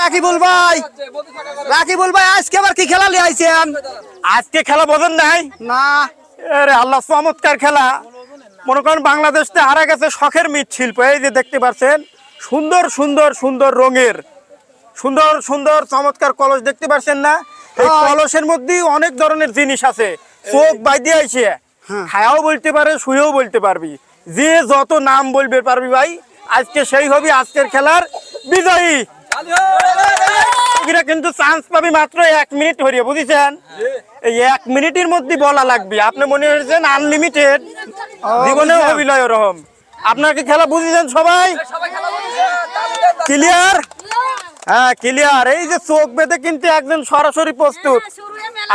রাকিবুল ভাই। রাকিবুল ভাই আজকে আবার কি খেলা নিয়ে আইছেন? আজকে খেলা বোঝেন নাই? না। আরে আল্লাহ চমৎকার খেলা। মনে করেন বাংলাদেশতে হারা গেছে শখের মিট শিল্প এই যে দেখতে পাচ্ছেন সুন্দর সুন্দর সুন্দর রঙের সুন্দর সুন্দর চমৎকার কলস দেখতে পাচ্ছেন না? এই। কলসের মধ্যে অনেক ধরনের জিনিস আছে। চোখ বাইদে আইছে। হ্যাঁ। খায়াও বলতে পারে শুয়েও বলতে পারবি। যে যত নাম বলবে পারবি ভাই আজকে সেই হবি আজকের খেলার বিজয়ী। কিন্তু চান্স পাবি মাত্র এক মিনিট হরিয়ে বুঝেছেন? এই এক মিনিটের মধ্যে বলা লাগবে। আপনি মনে হচ্ছেন আনলিমিটেড জীবনে ওরকম। আপনার কি খেলা বুঝেছেন সবাই? ক্লিয়ার হ্যাঁ ক্লিয়ার এই যে চোখ বেঁধে কিন্তু একজন সরাসরি প্রস্তুত।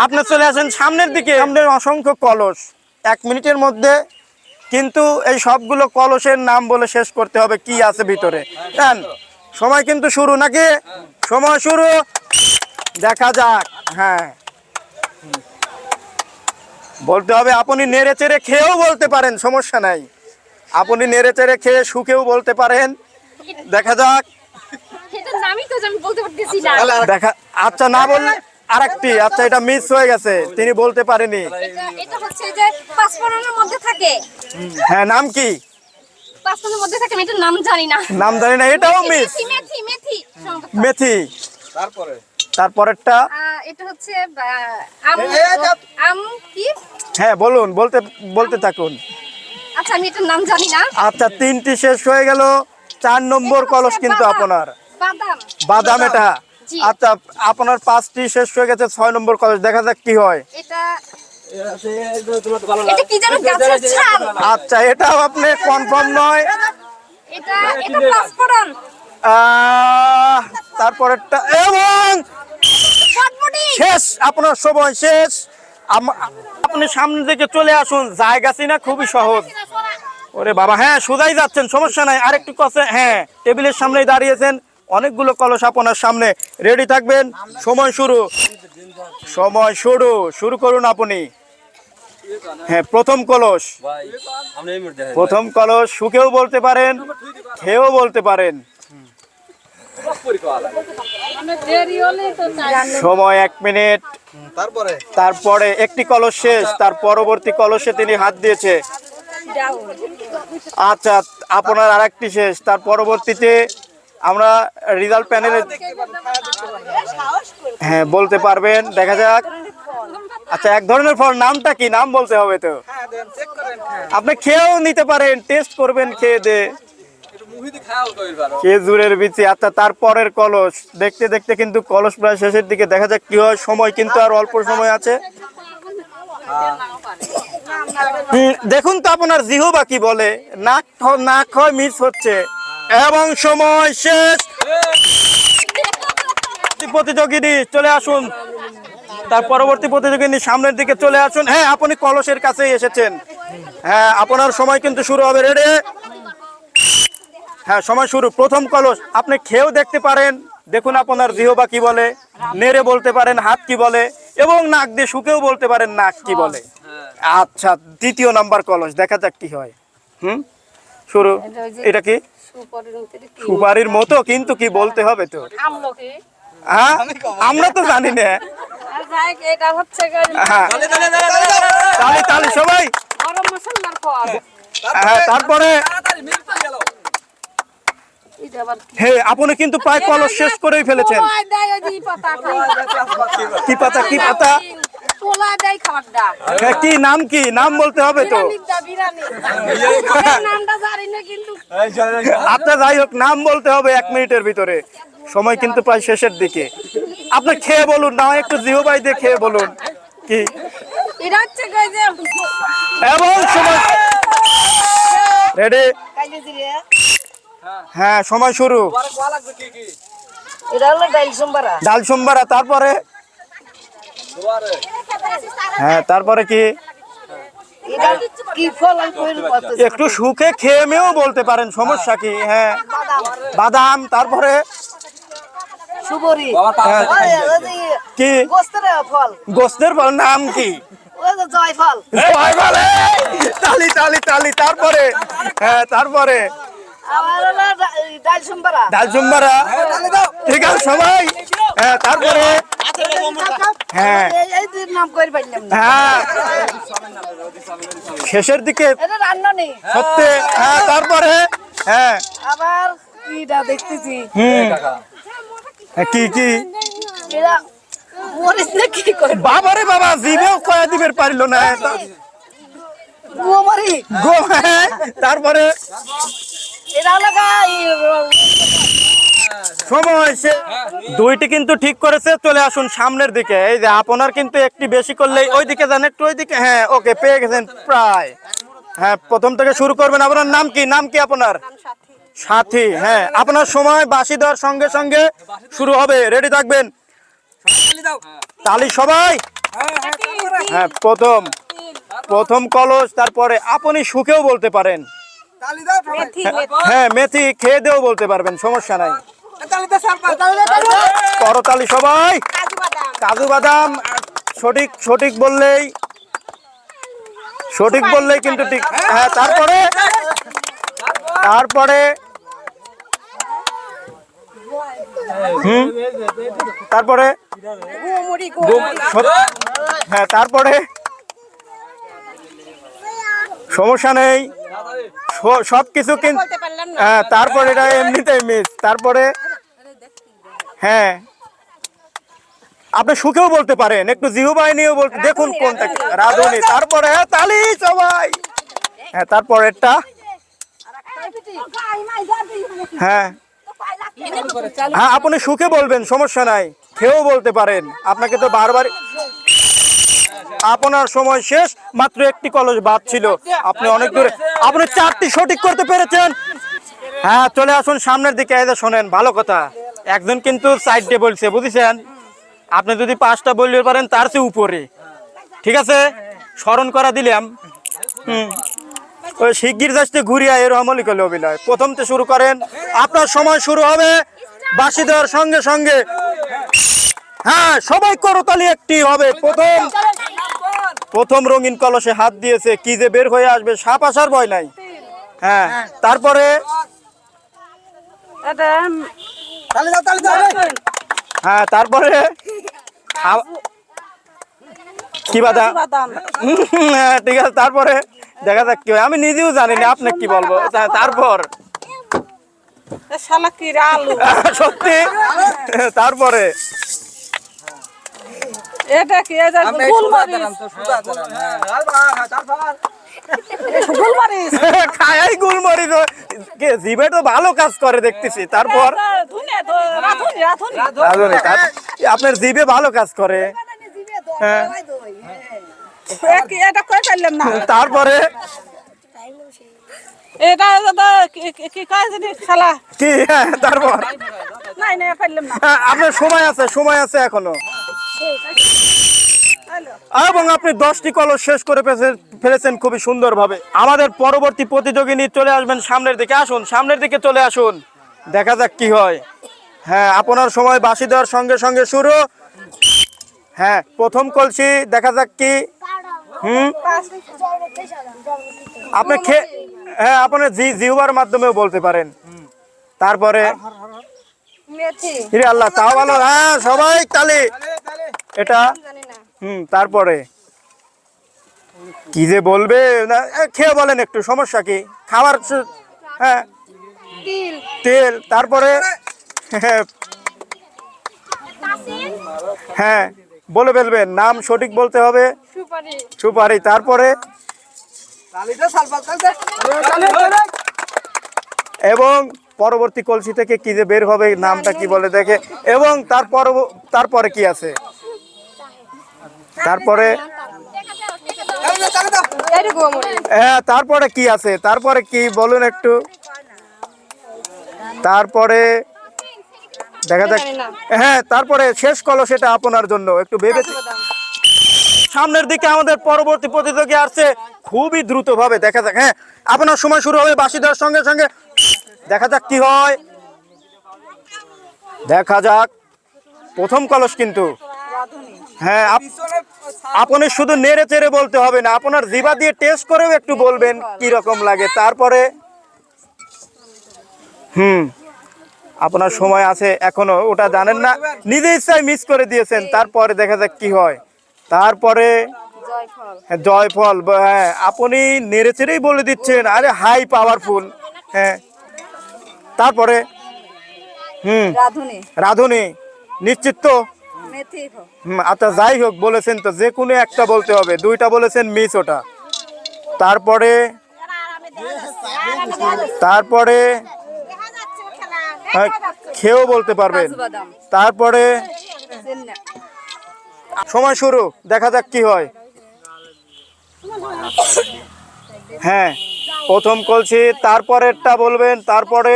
আপনি চলে আসেন সামনের দিকে। সামনের অসংখ্য কলস। এক মিনিটের মধ্যে কিন্তু এই সবগুলো কলসের নাম বলে শেষ করতে হবে কি আছে ভিতরে। সময় কিন্তু শুরু নাকি? সময় শুরু। দেখা যাক হ্যাঁ। বলতে হবে আপনি নেড়ে চেড়ে খেয়েও বলতে পারেন সমস্যা নাই। আপনি নেড়ে চেড়ে খেয়ে সুখেও বলতে পারেন। দেখা যাক। পারতেছি না। দেখা আচ্ছা না বললে আরেকটি আচ্ছা এটা মিস হয়ে গেছে। তিনি বলতে পারেনি। হ্যাঁ নাম কি? পাঁচফোড়নের মধ্যে থাকে আমি নাম জানি না। নাম জানি না এটাও মিস। মেথি মেথি মেথি। তারপরে? তারপরেরটা? এটা হচ্ছে আম। আম কি? হ্যাঁ বলুন বলতে বলতে থাকুন। আচ্ছা আমি এটার নাম জানি না। আচ্ছা তিনটি শেষ হয়ে গেল। চার নম্বর কলস কিন্তু আপনার। বাদাম। বাদাম এটা। আচ্ছা আপনার পাঁচটি শেষ হয়ে গেছে ছয় নম্বর কলস। দেখা যাক কি হয়। এটা এটা কি যেন গাছের ছাল? আচ্ছা এটাও আপনি কনফার্ম নয়। এটা এটা আহ, তারপরেরটা এবং শেষ আপনার সময় শেষ। আপনি সামনে থেকে চলে আসুন জায়গা চিনা খুবই সহজ। ওরে বাবা হ্যাঁ সোজাই যাচ্ছেন সমস্যা নাই। আরেকটু কষে হ্যাঁ টেবিলের সামনেই দাঁড়িয়েছেন। অনেকগুলো কলস আপনার সামনে। রেডি থাকবেন? সময় শুরু। সময় শুরু। শুরু করুন আপনি। হ্যাঁ প্রথম কলস। ভাই আমরা এই মুহূর্তে দেখাই প্রথম কলস সুখেও বলতে পারেন খেয়েও বলতে পারেন। সময় এক মিনিট। তারপরে? তারপরে একটি কলস শেষ তার পরবর্তী কলসে তিনি হাত দিয়েছে। আচ্ছা আপনার আর একটি শেষ তার পরবর্তীতে আমরা রেজাল্ট প্যানেলে হ্যাঁ বলতে পারবেন দেখা যাক। আচ্ছা এক ধরনের ফল নামটা কি? নাম বলতে হবে তো। আপনি খেয়েও নিতে পারেন টেস্ট করবেন খেয়ে দে। খেজুরের বিচি আচ্ছা তারপরের কলস। দেখতে দেখতে কিন্তু কলস প্রায় শেষের দিকে। দেখা যাক কি হয় সময় কিন্তু আর অল্প সময় আছে। দেখুন তো আপনার জিহুবা কি বলে। নাক নাক হয় মিস হচ্ছে। এবং সময় শেষ। প্রতিযোগিনী চলে আসুন। তার পরবর্তী প্রতিযোগিনী সামনের দিকে চলে আসুন। হ্যাঁ আপনি কলসের কাছেই এসেছেন। হ্যাঁ আপনার সময় কিন্তু শুরু হবে। রেডি হ্যাঁ সময় শুরু। প্রথম কলস আপনি খেয়েও দেখতে পারেন। দেখুন আপনার জিহবা কি বলে নেড়ে বলতে পারেন হাত কি বলে এবং নাক দিয়ে শুকেও বলতে পারেন নাক কি বলে। আচ্ছা দ্বিতীয় নাম্বার কলস দেখা যাক কি হয়। হুম? শুরু। এটা কি? সুপারির মতো কিন্তু কি বলতে হবে তো? আমলকি। আমরা তো জানি না। এটা হচ্ছে হ্যাঁ। তালে তালে তালে তালে তালি তালি সবাই। গরম মশলার ফল হ্যাঁ তারপরে? হে আপনি কিন্তু প্রায় কলস শেষ করেই ফেলেছেন। কি পাতা? কি পাতা। হ্যাঁ, কি নাম কি? নাম বলতে হবে তো। আপনার যাই হোক নাম বলতে হবে এক মিনিটের ভিতরে। সময় কিন্তু প্রায় শেষের দিকে। আপনি খেয়ে বলুন না হয় একটু জিহবাই দিয়ে খেয়ে বলুন। কি? এবং সময়। রেডি হ্যাঁ সময় শুরু। ডাল সোমবারা তারপরে? হ্যাঁ তারপরে কি? একটু সুখে খেয়ে মেয়েও বলতে পারেন সমস্যা কি? হ্যাঁ। বাদাম তারপরে? সুবরি। কি? গোস্তের ফল। গোস্তের ফল? নাম কি? জয়ফল। তালি তালি তালি তারপরে? হ্যাঁ তারপরে? আমার হলো ডাল সম্বারা। ডাল জুম্বারা ঠিক আছে সবাই? হ্যাঁ তারপরে? হ্যাঁ। এই এই দুই নাম করে পাইলাম না। হ্যাঁ। শেষের দিকে এটা সত্যি। হ্যাঁ তারপরে? হ্যাঁ। আবার দেখতেছি। হুম। হ্যাঁ, কি কি? বাবারে বাবা জিভেও কয়া দিবের পারিল না। হ্যাঁ, তারপরে? সময় সে দুইটি কিন্তু ঠিক করেছে চলে আসুন সামনের দিকে। এই যে আপনার কিন্তু একটি বেশি করলেই ওই দিকে যান একটু ওই দিকে হ্যাঁ ওকে পেয়ে গেছেন প্রায়। হ্যাঁ প্রথম থেকে শুরু করবেন। আপনার নাম কি? নাম কি আপনার? সাথী হ্যাঁ আপনার সময় বাসি দেওয়ার সঙ্গে সঙ্গে শুরু হবে। রেডি থাকবেন? তালি সবাই? হ্যাঁ প্রথম প্রথম কলস, তারপরে আপনি সুখেও বলতে পারেন। হ্যাঁ মেথি খেয়ে দিয়েও বলতে পারবেন, সমস্যা নাই। করতালি সবাই। কাজু বাদাম, সঠিক সঠিক বললেই সঠিক বললেই কিন্তু ঠিক। হ্যাঁ তারপরে? তারপরে? হুম? তারপরে? হ্যাঁ তারপরে? সমস্যা নেই। সব কিছু কিন্তু হ্যাঁ তারপরে এটা এমনিতেই মিস তারপরে? হ্যাঁ। আপনি সুখেও বলতে পারেন একটু জিহুবাই নিয়েও বলতে দেখুন কোনটা। রাধুনি। তারপরে হ্যাঁ তালি সবাই। হ্যাঁ তারপরেরটা? হ্যাঁ হ্যাঁ আপনি সুখে বলবেন, সমস্যা নাই। খেয়েও বলতে পারেন। আপনাকে তো বারবার আপনার সময় শেষ, মাত্র একটি কলস বাদ ছিল। আপনি অনেক দূরে আপনি চারটি সঠিক করতে পেরেছেন। হ্যাঁ চলে আসুন সামনের দিকে যে শোনেন, ভালো কথা। একজন কিন্তু সাইডে বলছে, বুঝেছেন? আপনি যদি পাঁচটা বলতে পারেন, তার চেয়ে উপরে। ঠিক আছে? স্মরণ করা দিলাম। হুম। ওই শিগগির যাচ্ছে ঘুরিয়া এরকম করলে অভিনয় প্রথমতে শুরু করেন। আপনার সময় শুরু হবে। বাসি দেওয়ার সঙ্গে সঙ্গে। হ্যাঁ সবাই করতালি একটি হবে। প্রথম প্রথম রঙিন কলসে হাত দিয়েছে। কি যে বের হয়ে আসবে সাপ আসার ভয় নাই। হ্যাঁ তারপরে হ্যাঁ তারপরে কি বাদা বাদাম। হ্যাঁ, ঠিক আছে তারপরে দেখা যাক কি হয়। আমি নিজেও জানি না আপনি কি বলব? তারপর? শালা কি আলু। সত্যি? তারপরে? এটা কি খায়াই গুলমরিচ কে জিভে তো ভালো কাজ করে দেখতেছি। তারপর? ধুনে রাধুনি রাধুনি। রাধুনি, তার- আপনার জিভে ভালো কাজ করে। হ্যাঁ। তারপরে? এটা কি- কয় হ্যাঁ, তারপর? হ্যাঁ, আপনার সময় আছে সময় আছে এখনও। এবং আপনি দশটি কলস শেষ করে ফেলেছেন- ফেলেছেন খুবই সুন্দরভাবে। আমাদের পরবর্তী প্রতিযোগিনী চলে আসবেন সামনের দিকে। আসুন সামনের দিকে চলে আসুন। দেখা যাক কি হয়। হ্যাঁ আপনার সময় বাসি দেওয়ার সঙ্গে সঙ্গে শুরু। হ্যাঁ প্রথম কলসি দেখা যাক কি হুম? আপনি হ্যাঁ আপনার জি জিহ্বার মাধ্যমেও বলতে পারেন। তারপরে আল্লাহ তাও ভালো। হ্যাঁ সবাই তালি। এটা হুম তারপরে। কি যে বলবে? না খেয়ে বলেন একটু সমস্যা কি? খাবার হ্যাঁ। তেল তারপরে হ্যাঁ, হ্যাঁ। বলে ফেলবেন নাম সঠিক বলতে হবে। সুপারি। সুপারি তারপরে? এবং পরবর্তী কলসি থেকে কি যে বের হবে নামটা কি বলে দেখে। এবং তার পরব- তারপরে কি আছে? তারপরে? হ্যাঁ তারপরে কি আছে? তারপরে কি বলুন একটু। তারপরে দেখা যাক। হ্যাঁ তারপরে শেষ কলস এটা আপনার জন্য একটু ভেবে সামনের দিকে আমাদের পরবর্তী প্রতিযোগী আসছে খুবই দ্রুত ভাবে দেখা যাক হ্যাঁ আপনার সময় শুরু হবে বাসি দেওয়ার সঙ্গে সঙ্গে। দেখা যাক কি হয়। দেখা যাক প্রথম কলস কিন্তু। হ্যাঁ আপ- আপনি শুধু নেড়ে চেড়ে বলতে হবে না আপনার জিবা দিয়ে টেস্ট করেও একটু বলবেন কি রকম লাগে তারপরে। হুম। আপনার সময় আছে এখনও ওটা জানেন না নিজে ইচ্ছায় মিস করে দিয়েছেন তারপরে দেখা যাক কি হয়। তারপরে জয়ফল। হ্যাঁ, হ্যাঁ আপনি নেড়ে চেড়েই বলে দিচ্ছেন আরে হাই পাওয়ারফুল হ্যাঁ। তারপরে হুম। রাধুনি। রাধুনি নিশ্চিত তো? আচ্ছা যাই হোক বলেছেন তো যে কোনো একটা বলতে হবে দুইটা বলেছেন মিস ওটা। তারপরে তারপরে খেয়েও বলতে পারবেন। তারপরে সময় শুরু দেখা যাক কি হয়। হ্যাঁ প্রথম কলসি তারপরেরটা বলবেন তারপরে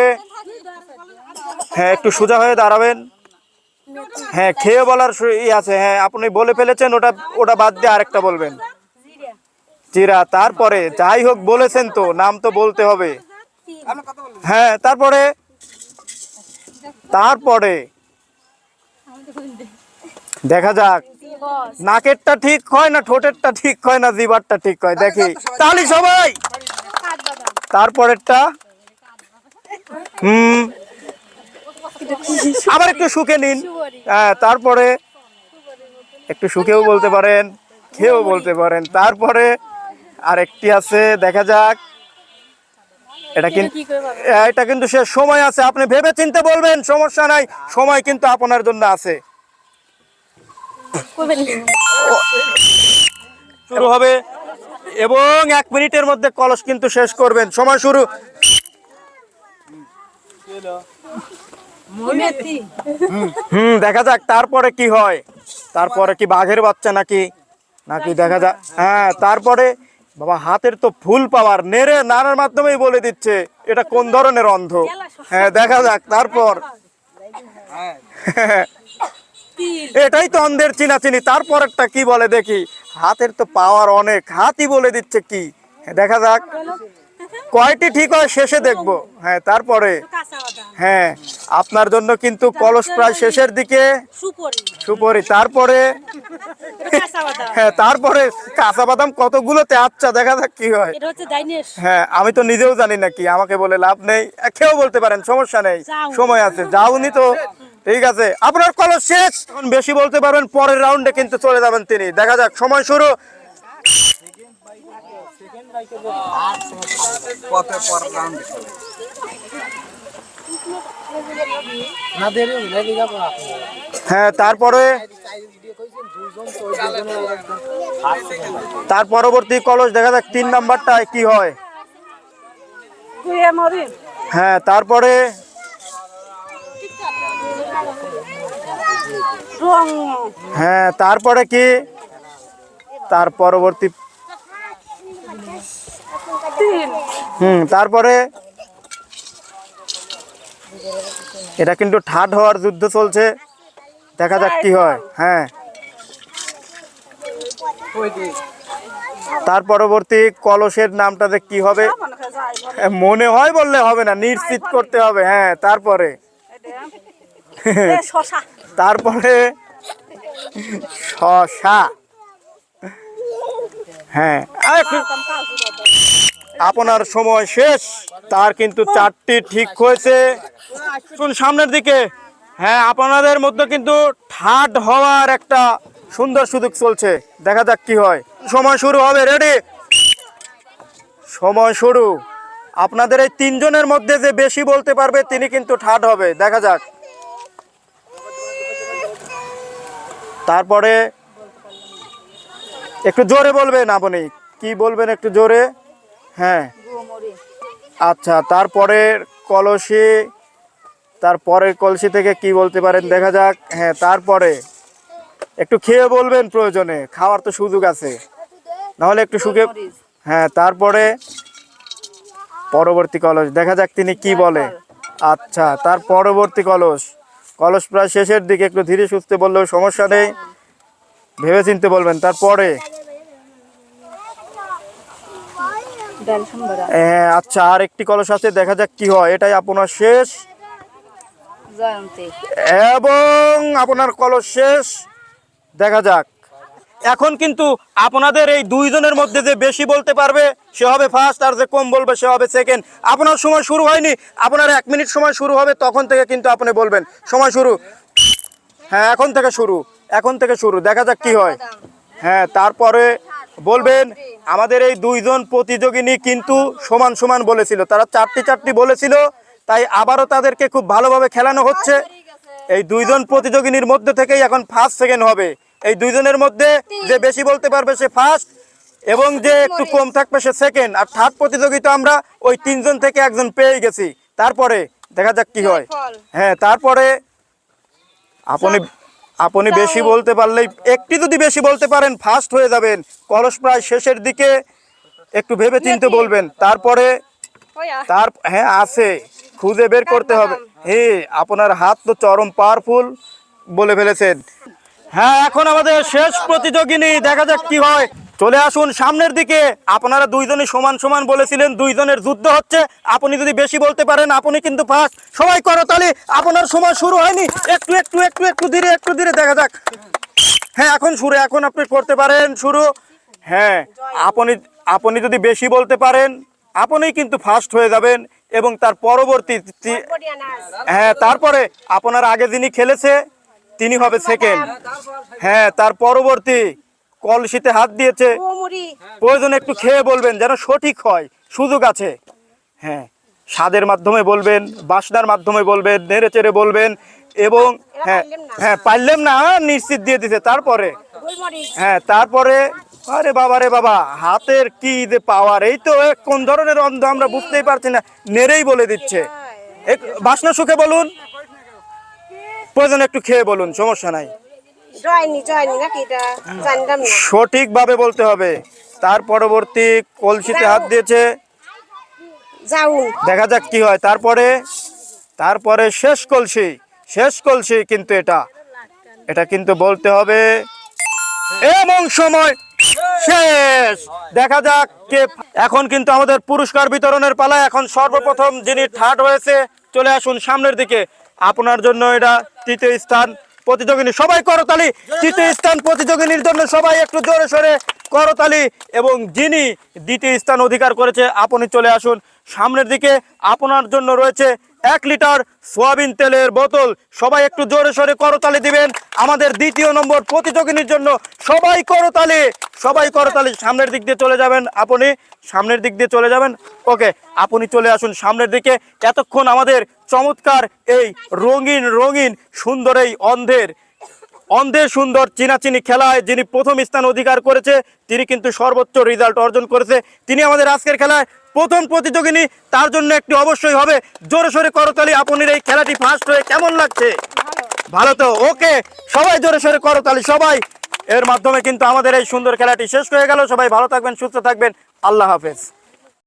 হ্যাঁ একটু সোজা হয়ে দাঁড়াবেন। হ্যাঁ খেয়ে বলার ই আছে হ্যাঁ আপনি বলে ফেলেছেন ওটা ওটা বাদ দিয়ে আরেকটা বলবেন। চিরা তারপরে যাই হোক বলেছেন তো নাম তো বলতে হবে। হ্যাঁ তারপরে তারপরে দেখা যাক। নাকেরটা ঠিক হয় না ঠোঁটেরটা ঠিক হয় না জিবারটা ঠিক হয়? দেখি। তাহলে সবাই! তারপরেরটা? হুম। আবার একটু শুকে নিন। হ্যাঁ তারপরে একটু শুকেও বলতে পারেন খেয়েও বলতে পারেন। তারপরে আরেকটি আছে দেখা যাক। এটা কিন্তু এটা কিন্তু সে সময় আছে আপনি ভেবে চিন্তে বলবেন সমস্যা নাই সময় কিন্তু আপনার জন্য আছে। শুরু হবে এবং এক মিনিটের মধ্যে কলস কিন্তু শেষ করবেন সময় শুরু। হুম দেখা যাক তারপরে কি হয়? তারপরে কি বাঘের বাচ্চা নাকি? নাকি দেখা যাক হ্যাঁ তারপরে বাবা হাতের তো ফুল পাওয়ার নেড়ে নাড়ার মাধ্যমেই বলে দিচ্ছে এটা কোন ধরনের অন্ধ? হ্যাঁ দেখা যাক তারপর। এটাই তো অন্ধের চিনাচিনি একটা কি বলে দেখি? হাতের তো পাওয়ার অনেক হাতই বলে দিচ্ছে কি? দেখা যাক। কয়টি ঠিক হয় শেষে দেখব। হ্যাঁ তারপরে। হ্যাঁ আপনার জন্য কিন্তু কলস প্রায় শেষের দিকে। সুপরি তারপরে। হ্যাঁ তারপরে কাঁচা বাদাম কতগুলোতে আচ্ছা দেখা যাক কি হয়। হ্যাঁ আমি তো নিজেও জানি না কি আমাকে বলে লাভ নেই। খেয়েও বলতে পারেন সমস্যা নেই। সময় আছে যাওনি তো। ঠিক আছে আপনার কলস শেষ। এখন বেশি বলতে পারবেন পরের রাউন্ডে কিন্তু চলে যাবেন তিনি। দেখা যাক সময় শুরু। হ্যাঁ তারপরে? তার পরবর্তী কলস, দেখা যাক তিন নাম্বারটায় কি হয়। হ্যাঁ তারপরে? হ্যাঁ তারপরে কি? তার পরবর্তী হুম, তারপরে এটা কিন্তু ঠাট হওয়ার যুদ্ধ চলছে। দেখা যাক কি হয় হ্যাঁ। তার পরবর্তী কলসের নামটা যে কি হবে, মনে হয় বললে হবে না, নিশ্চিত করতে হবে হ্যাঁ তারপরে। তারপরে শশা। হ্যাঁ। আপনার সময় শেষ। তার কিন্তু চারটি ঠিক হয়েছে। শুন, সামনের দিকে। হ্যাঁ আপনাদের মধ্যে কিন্তু ঠাট হওয়ার একটা সুন্দর সুযোগ চলছে। দেখা যাক কি হয়। সময় শুরু হবে, রেডি? সময় শুরু। আপনাদের এই তিনজনের মধ্যে যে বেশি বলতে পারবে, তিনি কিন্তু ঠাট হবে। দেখা যাক। তারপরে একটু জোরে বলবেন আপনি। কি বলবেন একটু জোরে? হ্যাঁ। আচ্ছা তারপরে কলসি তারপরের কলসি থেকে কি বলতে পারেন? দেখা যাক। হ্যাঁ তারপরে একটু খেয়ে বলবেন প্রয়োজনে। খাওয়ার তো সুযোগ আছে। নাহলে একটু সুখে হ্যাঁ তারপরে পরবর্তী কলস। দেখা যাক তিনি কি বলে। আচ্ছা তার পরবর্তী কলস। কলস প্রায় শেষের দিকে একটু ধীরে সুস্থে বললেও সমস্যা নেই। ভেবে চিনতে বলবেন তারপরে? হ্যাঁ, আচ্ছা আর একটি কলস আছে দেখা যাক কি হয়। এটাই আপনার শেষ। এবং আপনার কলস শেষ। দেখা যাক। এখন কিন্তু আপনাদের এই দুইজনের মধ্যে যে বেশি বলতে পারবে সে হবে ফার্স্ট আর যে কম বলবে সে হবে সেকেন্ড আপনার সময় শুরু হয়নি আপনার এক মিনিট সময় শুরু হবে তখন থেকে কিন্তু আপনি বলবেন। সময় শুরু। হ্যাঁ এখন থেকে শুরু। এখন থেকে শুরু দেখা যাক কি হয়। হ্যাঁ তারপরে বলবেন আমাদের এই দুইজন প্রতিযোগিনী কিন্তু সমান সমান বলেছিল। তারা চারটি চারটি বলেছিল তাই আবারও তাদেরকে খুব ভালোভাবে খেলানো হচ্ছে। এই দুইজন প্রতিযোগিনীর মধ্যে থেকেই এখন ফার্স্ট সেকেন্ড হবে। এই দুইজনের মধ্যে যে বেশি বলতে পারবে সে ফার্স্ট এবং যে একটু কম থাকবে সে সেকেন্ড আর থার্ড প্রতিযোগিতা আমরা ওই তিনজন থেকে একজন পেয়ে গেছি। তারপরে দেখা যাক কি হয়। হ্যাঁ তারপরে আপনি আপনি বেশি বলতে পারলেই একটি যদি বেশি বলতে পারেন ফার্স্ট হয়ে যাবেন। কলস প্রায় শেষের দিকে একটু ভেবে চিনতে বলবেন। তারপরে তার হ্যাঁ আছে। খুঁজে বের করতে হবে। হে আপনার হাত তো চরম পাওয়ারফুল বলে ফেলেছেন। হ্যাঁ এখন আমাদের শেষ প্রতিযোগিনী। দেখা যাক কি হয়। চলে আসুন সামনের দিকে। আপনারা দুইজনই সমান সমান বলেছিলেন, দুইজনের যুদ্ধ হচ্ছে। আপনি যদি বেশি বলতে পারেন, আপনি কিন্তু ফার্স্ট। সবাই করো তাহলে আপনার সময় শুরু হয়নি। একটু একটু একটু একটু ধীরে একটু ধীরে, দেখা যাক। হ্যাঁ এখন শুরু, এখন আপনি করতে পারেন, শুরু। হ্যাঁ আপনি আপনি যদি বেশি বলতে পারেন আপনিই কিন্তু ফার্স্ট হয়ে যাবেন এবং তার পরবর্তী হ্যাঁ তারপরে আপনার আগে যিনি খেলেছে, তিনি হবে সেকেন্ড। হ্যাঁ তার পরবর্তী কলসিতে হাত দিয়েছে। প্রয়োজন একটু খেয়ে বলবেন যেন সঠিক হয় সুযোগ আছে। হ্যাঁ স্বাদের মাধ্যমে বলবেন বাসনার মাধ্যমে বলবেন নেড়ে চেড়ে বলবেন এবং হ্যাঁ হ্যাঁ পারলেন না। নিশ্চিত দিয়ে দিতে তারপরে হ্যাঁ তারপরে আরে বাবা রে বাবা হাতের কি যে পাওয়ার এই তো কোন ধরনের অন্ধ আমরা বুঝতেই পারছি না নেড়েই বলে দিচ্ছে। এক বাসনা সুখে বলুন প্রয়োজন একটু খেয়ে বলুন সমস্যা নাই। সঠিকভাবে বলতে হবে। তার পরবর্তী কলসিতে হাত দিয়েছে। দেখা যাক কি হয়। তারপরে তারপরে শেষ কলসি। শেষ কলসি কিন্তু এটা। এটা কিন্তু বলতে হবে এবং সময় শেষ। দেখা যাক কে এখন কিন্তু আমাদের পুরস্কার বিতরণের পালা এখন সর্বপ্রথম যিনি থার্ড হয়েছে চলে আসুন সামনের দিকে। আপনার জন্য এটা তৃতীয় স্থান। প্রতিযোগিনী, সবাই করতালি তৃতীয় স্থান প্রতিযোগিনীর জন্য সবাই একটু জোরে সরে করতালি এবং যিনি দ্বিতীয় স্থান অধিকার করেছে, আপনি চলে আসুন। সামনের দিকে আপনার জন্য রয়েছে এক লিটার সোয়াবিন তেলের বোতল। সবাই একটু জোরে সোরে করতালি দিবেন। আমাদের দ্বিতীয় নম্বর প্রতিযোগিনীর জন্য সবাই করতালি। সবাই করতালি। সামনের দিক দিয়ে চলে যাবেন আপনি। সামনের দিক দিয়ে চলে যাবেন। ওকে, আপনি চলে আসুন সামনের দিকে। এতক্ষণ আমাদের চমৎকার এই রঙিন রঙিন, সুন্দর এই অন্ধের অন্ধের সুন্দর চিনাচিনি খেলায় যিনি প্রথম স্থান অধিকার করেছে, তিনি কিন্তু সর্বোচ্চ রেজাল্ট অর্জন করেছে। তিনি আমাদের আজকের খেলায় প্রথম প্রতিযোগিনী তার জন্য একটি অবশ্যই হবে। জোরে সোরে করতালি আপনার এই খেলাটি ফার্স্ট হয়ে কেমন লাগছে? ভালো। তো? ওকে সবাই জোরে সোরে করতালি সবাই। এর মাধ্যমে কিন্তু আমাদের এই সুন্দর খেলাটি শেষ হয়ে গেল। সবাই ভালো থাকবেন সুস্থ থাকবেন। আল্লাহ হাফেজ।